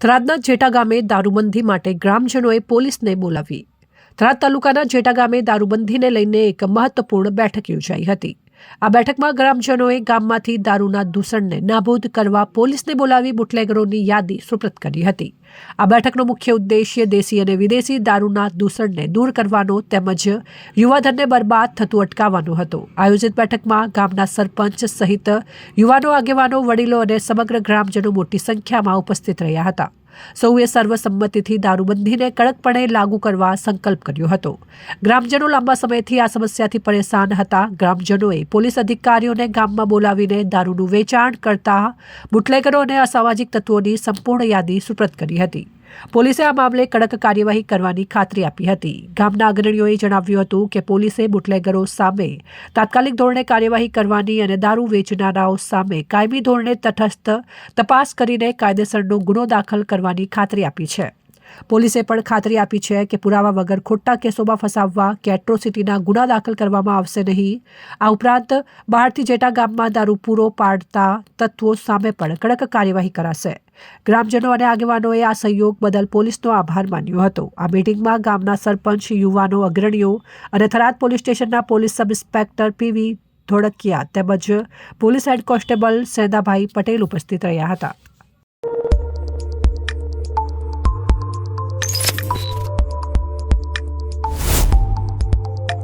થરાદના Jetta ગામે દારૂબંધી માટે ગ્રામજનોએ પોલીસને બોલાવી. થરાદ તાલુકાના જેટા ગામે દારૂબંધીને લઈને એક મહત્વપૂર્ણ બેઠક યોજાઈ હતી. આ બેઠકમાં ગ્રામજનોએ ગામમાંથી દારૂના દૂષણને નાબૂદ કરવા પોલીસને બોલાવી બુટલેગરોની યાદી સુપ્રત કરી હતી. આ બેઠકનો મુખ્ય ઉદ્દેશ્ય દેશી અને વિદેશી દારૂના દૂષણને દૂર કરવાનો તેમજ યુવાધનને બરબાદ થતું અટકાવવાનો હતો. આયોજિત બેઠકમાં ગામના સરપંચ સહિત યુવાનો આગેવાનો, વડીલો અને સમગ્ર ગ્રામજનો મોટી સંખ્યામાં ઉપસ્થિત રહ્યા હતા. સૌએ સર્વસંમતિથી દારૂબંધીને કડકપણે લાગુ કરવા સંકલ્પ કર્યો હતો. ગ્રામજનો લાંબા સમયથી આ સમસ્યાથી પરેશાન હતા. ગ્રામજનોએ પોલીસ અધિકારીઓને ગામમાં બોલાવીને દારૂનું વેચાણ કરતા બુટલેગરો અને અસામાજિક તત્વોની સંપૂર્ણ યાદી સુપ્રત કરી હતી. પોલીસે આ મામલે કડક કાર્યવાહી કરવાની ખાતરી આપી હતી. ગામના અગ્રણીઓએ જણાવ્યું હતું કે પોલીસે બુટલેગરો સામે તાત્કાલિક ધોરણે કાર્યવાહી કરવાની અને દારૂ વેચનારાઓ સામે કાયમી ધોરણે તટસ્થ તપાસ કરીને કાયદેસરનો ગુનો દાખલ કરવાની ખાતરી આપી છે. પોલીસે પણ ખાતરી આપી છે કે પુરાવા વગર ખોટા કેસોમાં ફસાવવા કે એટ્રોસિટીના ગુના દાખલ કરવામાં આવશે નહીં. આ ઉપરાંત બહારથી જેટા ગામમાં દારૂ પૂરો પાડતા તત્વો સામે પણ કડક કાર્યવાહી કરાશે. ગ્રામજનો અને આગેવાનોએ આ સહયોગ બદલ પોલીસનો આભાર માન્યો હતો. આ મિટિંગમાં ગામના સરપંચ, યુવાનો, અગ્રણીઓ અને થરાદ પોલીસ સ્ટેશનના police sub inspector P V Dholakiya તેમજ police head constable Sedabhai Patel ઉપસ્થિત રહ્યા હતા.